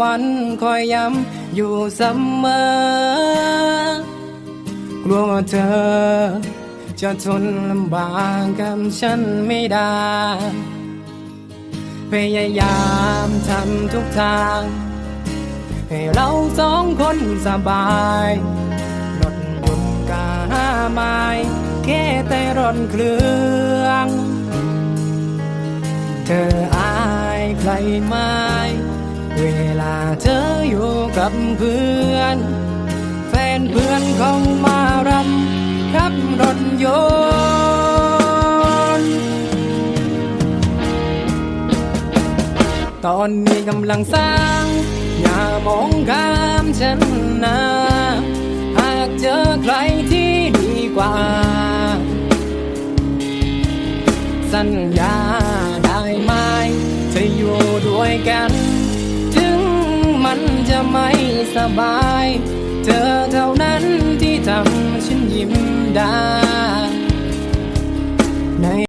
วันคอยย้ำอยู่เสมอกลัวว่าเธอ จะทนลำบากกับฉันไม่ได้ พยายามทำทุกทาง ให้เราสองคนสบายรถยนต์กาไม้แค่แต่รถเครื่อง เธออายใครไหม เวลาเธออยู่กับเพื่อน แฟนเพื่อนเขามารับขับรถยนต์ตอนนี้กำลังสร้าง อย่ามองข้ามฉันนะหากเจอใครที่ดีกว่า สัญญาได้ไหมจะอยู่ด้วยกัน มันจะไม่สบาย เธอเท่านั้นที่ทำฉันยิ้มได้